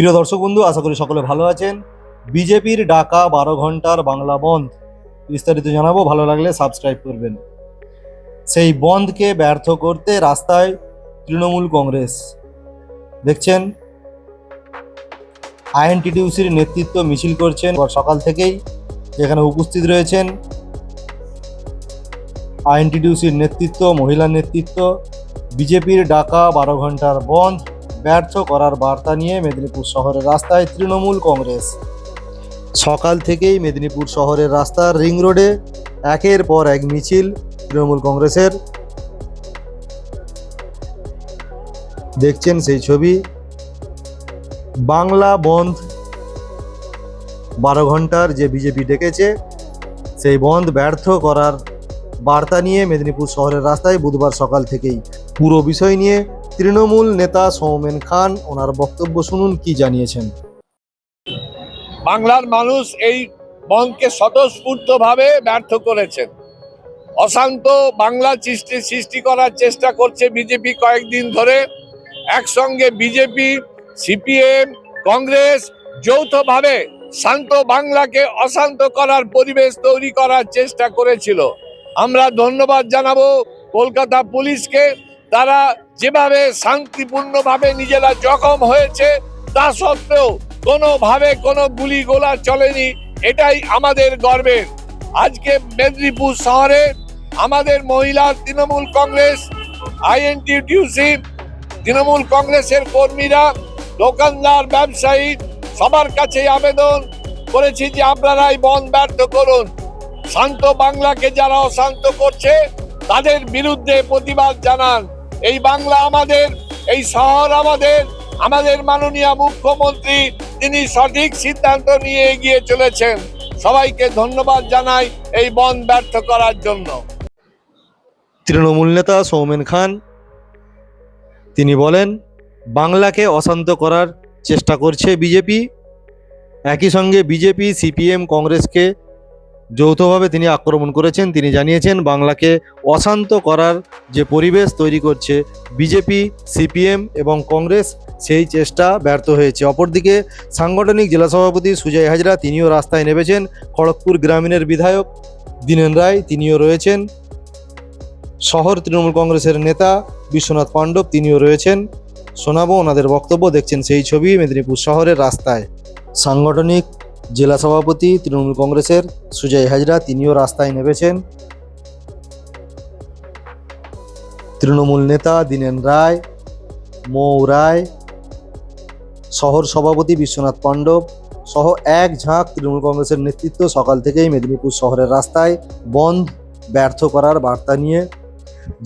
প্রিয় দর্শক বন্ধু, আশা করি সকলে ভালো আছেন। বিজেপির ডাকা বারো ঘণ্টার বাংলা বন্ধ, বিস্তারিত জানাব, ভালো লাগলে সাবস্ক্রাইব করবেন। সেই বন্ধকে ব্যর্থ করতে রাস্তায় তৃণমূল কংগ্রেস। দেখছেন? আইএনটিটিউসির নেতৃত্ব মিছিল করছেন সকাল থেকেই এখানে উপস্থিত রয়েছেন আইএনটিটিউসির নেতৃত্ব, মহিলা নেতৃত্ব, বিজেপির ডাকা বারো ঘণ্টার বন্ধ। ব্যর্থ করার বার্তা নিয়ে মেদিনীপুর শহরের রাস্তায় তৃণমূল কংগ্রেস। সকাল থেকেই মেদিনীপুর শহরের রাস্তার রিং রোডে, একের পর এক মিছিল তৃণমূল কংগ্রেসের। দেখছেন সেই ছবি। বাংলা বন্ধ। বারো ঘণ্টার যে বিজেপি ডেকেছে, সেই বন্ধ ব্যর্থ করার বার্তা নিয়ে মেদিনীপুর শহরের রাস্তায় বুধবার সকাল থেকেই পুরো বিষয় নিয়ে তৃণমূল নেতা সৌমেন খান, ওনার বক্তব্য শুনুন, কি জানিয়েছেন? বাংলার মানুষ এই বনকে স্বতঃস্ফূর্তভাবে ব্যর্থ করেছেন। অশান্ত বাংলা সৃষ্টি সৃষ্টি করার চেষ্টা করছে বিজেপি কয়েকদিন ধরে। একসঙ্গে বিজেপি, সিপিএম, কংগ্রেস যৌথভাবে শান্ত বাংলাকে অশান্ত করার পরিবেশ তৈরি করার চেষ্টা করেছিল। আমরা ধন্যবাদ জানাব কলকাতা পুলিশকে। তারা যেভাবে শান্তিপূর্ণভাবে নিজেরা জখম হয়েছে, তা সত্ত্বেও কোনোভাবে কোনো গুলি গোলা চলেনি, এটাই আমাদের গর্বের। আজকে মেদিনীপুর শহরে আমাদের মহিলা তৃণমূল কংগ্রেস আইএনটিটিউসি তৃণমূল কংগ্রেসের কর্মীরা, দোকানদার, ব্যবসায়ী, সবার কাছে আবেদন করেছি যে আপনারা এই বন্ধ ব্যর্থ করুন। শান্ত বাংলাকে যারা অশান্ত করছে, তাদের বিরুদ্ধে প্রতিবাদ জানান। এই বাংলা আমাদের, এই শহর আমাদের আমাদের মাননীয় মুখ্যমন্ত্রী তিনি সঠিক সিদ্ধান্ত নিয়ে এগিয়ে চলেছেন। সবাইকে ধন্যবাদ জানাই এই বন ব্যর্থ করার জন্য। তৃণমূল নেতা সৌমেন খান, তিনি বলেন, বাংলাকে অশান্ত করার চেষ্টা করছে বিজেপি। একই সঙ্গে বিজেপি, সিপিএম, কংগ্রেসকে যৌথভাবে তিনি আক্রমণ করেছেন। তিনি জানিয়েছেন, বাংলাকে অশান্ত করার যে পরিবেশ তৈরি করছে, বিজেপি, সিপিএম এবং কংগ্রেস সেই চেষ্টা ব্যর্থ হয়েছে। অপরদিকে সাংগঠনিক জেলা সভাপতি সুজয় হাজরা তিনিও রাস্তায় নেমেছেন। খড়গপুর গ্রামীণের বিধায়ক দীনেন রায় তিনিও রয়েছেন। শহর তৃণমূল কংগ্রেসের নেতা বিশ্বনাথ পাণ্ডব তিনিও রয়েছেন। শোনাবো ওনাদের বক্তব্য, দেখছেন সেই ছবি মেদিনীপুর শহরের রাস্তায়। সাংগঠনিক জেলা সভাপতি তৃণমূল কংগ্রেসের সুজয় হাজরা, তিনিও রাস্তায় নেমেছেন। তৃণমূল নেতা দীনেন রায়, মৌ রায়, শহর সভাপতি বিশ্বনাথ পাণ্ডব সহ এক ঝাঁক তৃণমূল কংগ্রেসের নেতৃত্ব সকাল থেকেই মেদিনীপুর শহরের রাস্তায় বন্ধ, ব্যর্থ করার বার্তা নিয়ে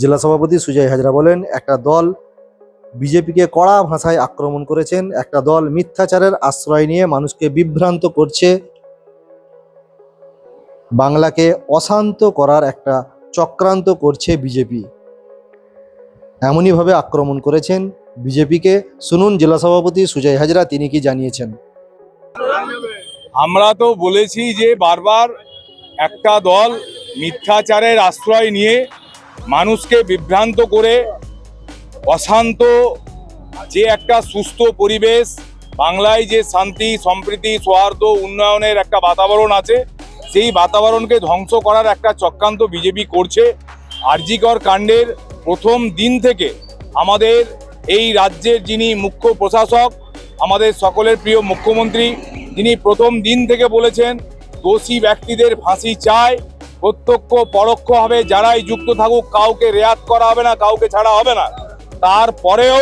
জেলা সভাপতি সুজয় হাজরা বলেন, একটা দল বিজেপিকে কড়া ভাষায় আক্রমণ করেছেন। একটা দল মিথ্যাচারের আশ্রয় নিয়ে মানুষকে বিভ্রান্ত করছে। বাংলাকে অশান্ত করার একটা চক্রান্ত করছে বিজেপি। এমনইভাবে আক্রমণ করেছেন বিজেপিকে। শুনুন, জেলা সভাপতি সুজয় হাজরা, তিনি কি জানিয়েছেন? আমরা তো বলেছি যে বারবার একটা দল মিথ্যাচারের আশ্রয় নিয়ে মানুষকে বিভ্রান্ত করে অশান্ত, যে একটা সুস্থ পরিবেশ, বাংলায় যে শান্তি, সম্প্রীতি, সৌহার্দ্য, উন্নয়নের একটা বাতাবরণ আছে, সেই বাতাবরণকে ধ্বংস করার একটা চক্রান্ত বিজেপি করছে। আরজিকর কাণ্ডের প্রথম দিন থেকে আমাদের এই রাজ্যের যিনি মুখ্য প্রশাসক, আমাদের সকলের প্রিয় মুখ্যমন্ত্রী যিনি প্রথম দিন থেকে বলেছেন, দোষী ব্যক্তিদের ফাঁসি চায় প্রত্যক্ষ পরোক্ষভাবে যারাই যুক্ত থাকুক, কাউকে রেয়াত করা হবে না, কাউকে ছাড়া হবে না। তারপরেও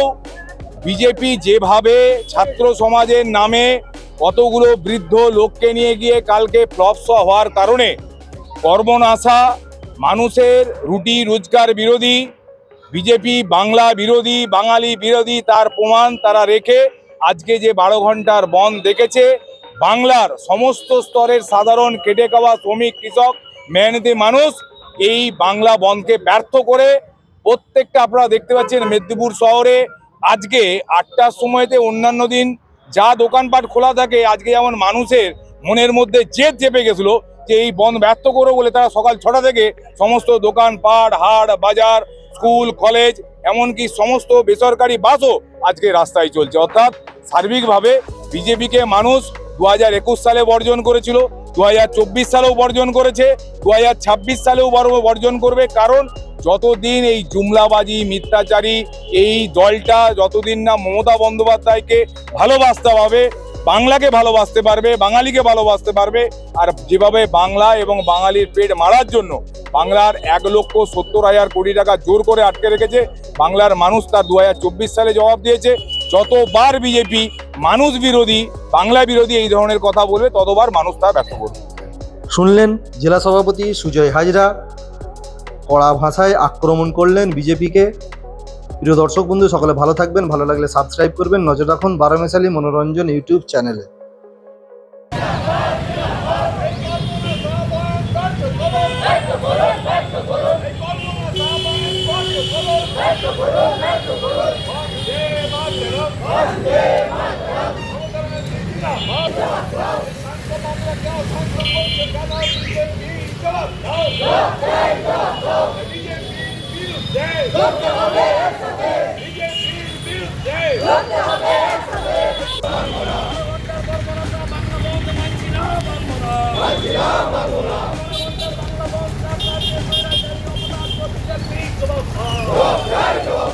বিজেপি যেভাবে ছাত্র সমাজের নামে কতগুলো বৃদ্ধ লোককে নিয়ে গিয়ে কালকে ফ্লপস হওয়ার কারণে কর্মনাশা, মানুষের রুটি রোজগার বিরোধী, বিজেপি বাংলা বিরোধী, বাঙালি বিরোধী তার প্রমাণ তারা রেখে আজকে যে বারো ঘণ্টার বন দেখেছে, বাংলার সমস্ত স্তরের সাধারণ কেটে খাওয়া শ্রমিক, কৃষক, মেহনতি মানুষ এই বাংলা বনকে ব্যর্থ করে প্রত্যেকটা আপনারা দেখতে পাচ্ছেন মেদিনীপুর শহরে আজকে আটটার সময়তে অন্যান্য দিন যা দোকানপাট খোলা থাকে, আজকে যেমন মানুষের মনের মধ্যে জেদ চেপে গেছিল যে এই বন্ধ ব্যর্থ করব বলে তারা সকাল ছটা থেকে সমস্ত দোকানপাট, হাট, বাজার, স্কুল, কলেজ, এমনকি সমস্ত বেসরকারি বাসও আজকে রাস্তায় চলছে। অর্থাৎ সার্বিকভাবে বিজেপিকে মানুষ দু হাজার একুশ সালে বর্জন করেছিল দু হাজার চব্বিশ সালেও বর্জন করেছে দু হাজার ছাব্বিশ সালেও বর- বর্জন করবে। কারণ যতদিন এই জুমলাবাজি, মিথ্যাচারী এই দলটা যতদিন না মমতা বন্দ্যোপাধ্যায়কে ভালোবাসতে পারবে, বাংলাকে ভালোবাসতে পারবে, বাঙালিকে ভালোবাসতে পারবে, আর যেভাবে বাংলা এবং বাঙালির পেট মারার জন্য বাংলার এক লক্ষ সত্তর হাজার কোটি টাকা জোর করে আটকে রেখেছে, বাংলার মানুষ তার দু হাজার চব্বিশ সালে জবাব দিয়েছে, যতবার বিজেপি মানুষ বিরোধী, বাংলা বিরোধী এই ধরনের কথা বলবে, ততবার মানুষ তা ব্যর্থ করবে। শুনলেন জেলা সভাপতি সুজয় হাজরা কড়া ভাষায় আক্রমণ করলেন বিজেপিকে। প্রিয় দর্শক বন্ধু, সকলে ভালো থাকবেন, ভালো লাগলে সাবস্ক্রাইব করবেন। নজর রাখুন বারো মেশালি মনোরঞ্জন ইউটিউব চ্যানেলে।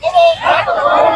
Vamos!